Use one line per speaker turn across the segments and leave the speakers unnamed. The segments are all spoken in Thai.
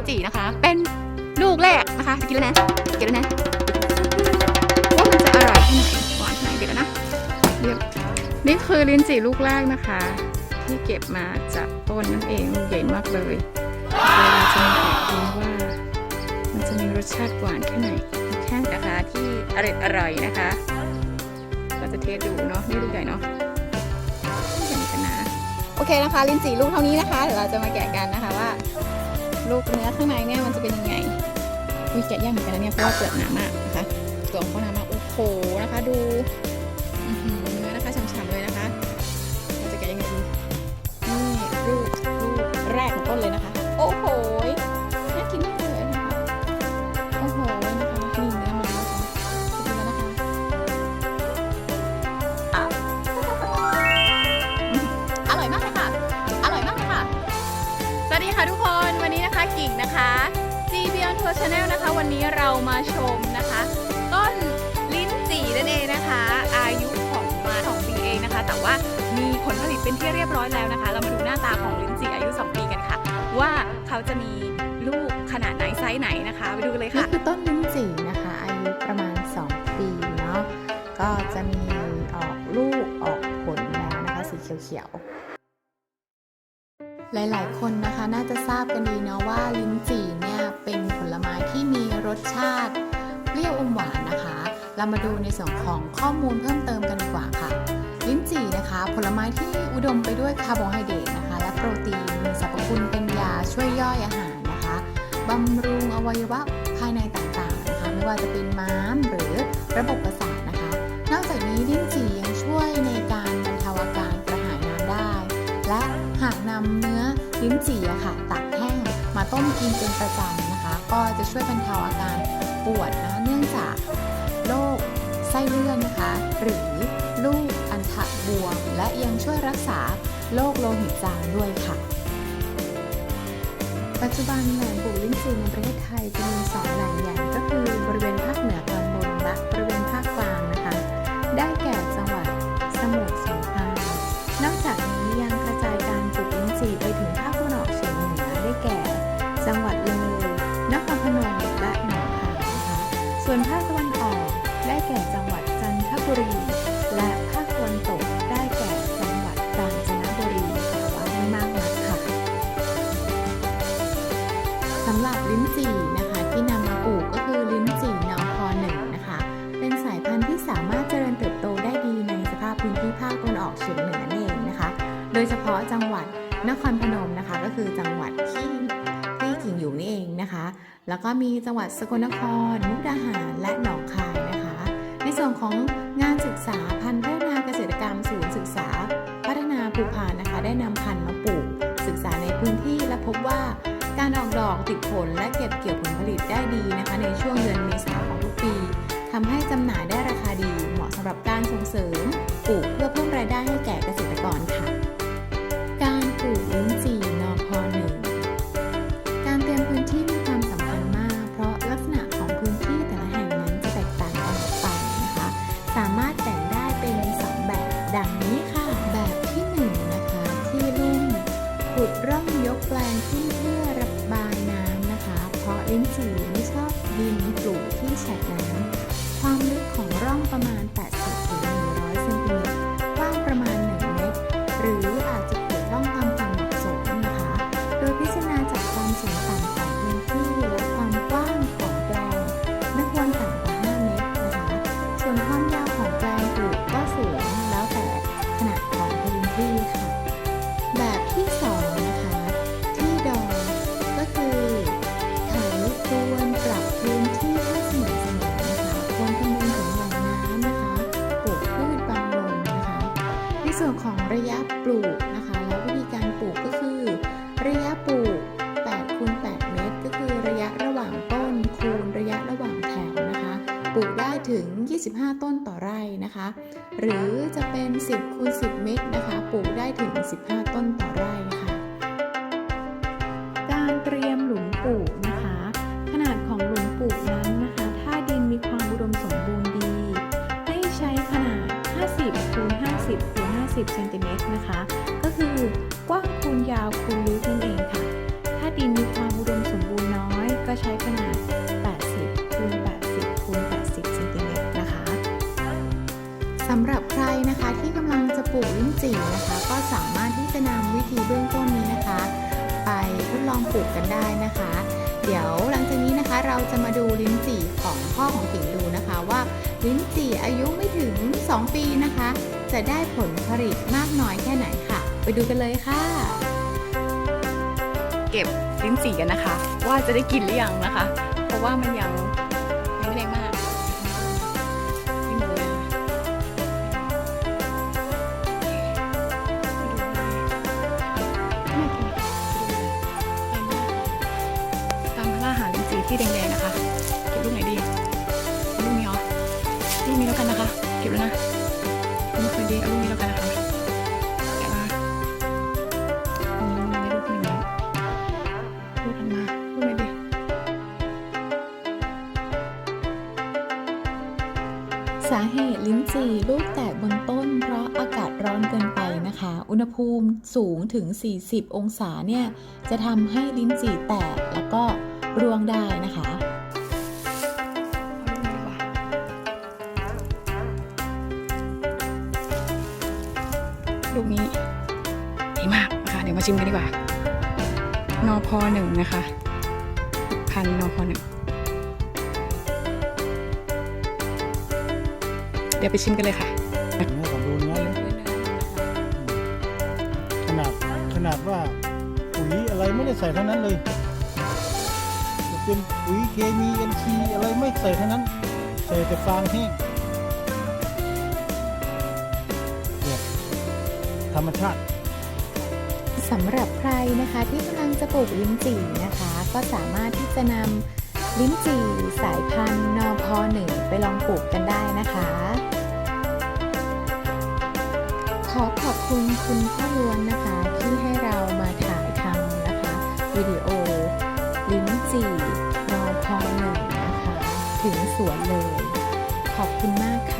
ลิ้นจี่นะคะ เป็นลูกแรกนะคะกินแล้วนะกินแล้วนะว่ามันจะอร่อยแค่ไหนหวานแค่ไหนเดี๋ยวนะเดี๋ยวนี่คือลิ้นจี่ลูกแรกนะคะ ที่เก็บมาจากต้นนั่นเองลูกใหญ่มากเลยเราจะมาแกะดูว่า มันจะมีรสชาติหวานแค่ไหนแค่นะคะที่อร่อยอร่อยๆนะคะเราจะเทสดูเนาะนี่ลูกใหญ่เนาะลูกใหญ่กันนะโอเคนะคะ ลิ้นจี่ลูกเท่านี้นะคะเดี๋ยวเราจะมาแกะกันนะคะว่า ลูกเนื้อข้างในเนี่ยมันจะเป็นยังไงอุ้ยแกะยากเหมือนกันนะเนี่ยเพราะว่าเปลือกหนามากนะคะเปลือกของเขาหนามากโอ้โหนะคะดู นะคะ g b o n Tour Channel นะคะ วันนี้เรามาชมนะคะ ต้นลิ้นจี่นั่นเองนะคะ อายุของมาสองปีเองนะคะ แต่ว่ามีผลผลิตเป็นที่เรียบร้อยแล้วนะคะ เรามาดูหน้าตาของลิ้นจี่อายุ 2 ปีกันค่ะ ว่าเขาจะมีลูกขนาดไหนไซส์ไหนนะคะ ไปดูกันเลย
นี่
ค่ะ
คือต้นลิ้นจี่นะคะ อายุประมาณ 2 ปีเนาะก็จะมีออกลูกออกผลแล้วนะคะ สีเขียวๆ หลาย ๆ คนนะคะน่าจะทราบกันดีเนาะว่าลิ้นจี่เนี่ยเป็นผลไม้ที่มีรสชาติเปรี้ยวอมหวานนะคะ เรามาดูในส่วนของข้อมูลเพิ่มเติมกันดีกว่าค่ะ ลิ้นจี่นะคะ ผลไม้ที่อุดมไปด้วยคาร์โบไฮเดรตนะคะ และโปรตีนมีสรรพคุณเป็นยาช่วยย่อยอาหารนะคะบำรุงอวัยวะภายในต่าง ๆ นะคะ ไม่ว่าจะเป็นม้ามหรือระบบประสาทนะคะ นอกจากนี้ลิ้นจี่ ลิ้นจี่อะค่ะตักแห้งมาต้มกินเป็นประจำนะคะ ก็จะช่วยบรรเทาอาการปวดนะเนื่องจากโรคไส้เลื่อนนะคะ หรือลูกอัณฑะบวมและยังช่วยรักษาโรคโลหิตจางด้วยค่ะ ปัจจุบันแหล่งปลูกลิ้นจี่ในประเทศไทยจะมีสองแหล่งใหญ่ก็คือบริเวณภาคเหนือตอนบนและบริเวณภาคกลาง บุรี และภาคตะวันตกได้แก่จังหวัดกาญจนบุรีแต่ว่าไม่มากนักค่ะสำหรับลิ้นจี่นะคะ ที่นำมาปลูกก็คือลิ้นจี่นอพหนึ่งนะคะ เป็นสายพันธุ์ที่สามารถเจริญเติบโตได้ดีในสภาพพื้นที่ภาคตะวันออกเฉียงเหนือนั่นเองนะคะ โดยเฉพาะจังหวัดนครพนมนะคะ ก็คือจังหวัดที่ที่กิ่งอยู่นี่เองนะคะ แล้วก็มีจังหวัดสกลนคร มุกดาหารและหนองคายนะคะ ส่วนของงานศึกษาพันธุ์พัฒนาเกษตรกรรมศูนย์ศึกษา พัฒนาภูพานนะคะ ได้นำพันธุ์มาปลูก ศึกษาในพื้นที่และพบว่าการออกดอกติดผลและเก็บเกี่ยวผลผลิตได้ดีนะคะ ในช่วงเดือนเมษาของทุกปีทำให้จำหน่ายได้ราคาามารถแบ่งได้เป็นสองแบบ ดังนี้ค่ะ แบบที่หนึ่งนะคะ ที่ลุ่มขุดร่องยกแปลงขึ้นเพื่อระบายน้ำนะคะ เพราะลิ้นจี่ไม่ชอบดินปลูกที่แฉะน้ำความลึกของร่องประมาณ8 ส่วนของระยะปลูกนะคะ แล้ววิธีการปลูกก็คือ ระยะปลูก8คูณ8เมตร ก็คือระยะระหว่างต้นคูณระยะระหว่างแถวนะคะ ปลูกได้ถึง 25 ต้นต่อไร่นะคะ หรือจะเป็น 10คูณ10 เมตรนะคะ ปลูกได้ถึง 15 ต้นต่อไร่ค่ะ 50เซนติเมตรนะคะ ก็คือกว้างคูณยาวคูณลึกนั่นเองค่ะ ถ้าดินมีความอุดมสมบูรณ์น้อย ก็ใช้ขนาด 80คูณ80คูณ80เซนติเมตรนะคะสำหรับใครนะคะที่กำลังจะปลูกลิ้นจี่นะคะ ก็สามารถที่จะนำวิธีเบื้องต้นนี้นะคะ ไปทดลองปลูกกันได้นะคะ เดี๋ยวหลังจากนี้นะคะเราจะมาดูลิ้นจี่ของพ่อของกิ่งดูนะคะว่าลิ้นจี่อายุไม่ถึง 2 ปีนะคะ จะได้ผลผลิตมากน้อยแค่ไหนค่ะ ไปดูกันเลยค่ะ
เก็บลิ้นจี่กันนะคะ ว่าจะได้กินหรือยังนะคะ เพราะว่ามันยังยังไม่แดงมากไม่หมดเลยค่ะน่ากินค่ะตามล่าหาลิ้นสีที่แดงๆนะคะ เก็บลูกไหนดีลูกนี้เหรอลูกนี้แล้วกันนะคะ เก็บแล้วนะ ไม่ค่อยดีเอาลูกนี้แล้วกันนะคะแกะมาอืมในลูกหนึ่งแล้วพูดออกมาพูดไม่ดี
สาเหตุลิ้นจี่ลูกแตกบนต้น เพราะอากาศร้อนเกินไปนะคะ อุณหภูมิสูงถึง 40 องศาเนี่ย จะทำให้ลิ้นจี่แตกแล้วก็ร่วงได้นะคะ
ลูกนี้ดีมากนะคะเดี๋ยวมาชิมกันดีกว่านอพอหนึ่งนะคะพันนอพอหนึ่งเดี๋ยวไปชิมกันเลยค่ะ
นื้อของดูเนื้อเลยขนาดขนาดว่าปุ๋ยอะไรไม่ได้ใส่ทั้งนั้นเลยจะเป็นปุ๋ยเคมีเอ็นซีอะไรไม่ใส่ทั้งนั้น ใส่แต่ฟางแห้ง รรมชาติ
สำหรับใครนะคะที่กำลังจะปลูกลิ้นจี่นะคะ ก็สามารถที่จะนำลิ้นจี่สายพันธุ์นพหนึ่งไปลองปลูกกันได้นะคะ ขอขอบคุณคุณพ่อล้วนนะคะ ที่ให้เรามาถ่ายทำนะคะวิดีโอ ลิ้นจี่นพหนึ่งนะคะ ถึงสวนเลย ขอบคุณมากค่ะ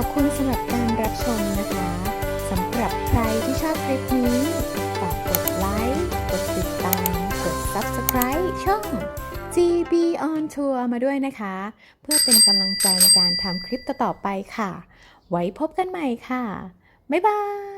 อบคุณสำหรับการรับชมนะคะสำหรับใครที่ชอบคลิปนี้ฝากกดไลค์กดติดตามกด Subscribe ช่อง GB on Tour มาด้วยนะคะ เพื่อเป็นกำลังใจในการทำคลิปต่อๆไปค่ะ ไว้พบกันใหม่ค่ะ บ๊ายบาย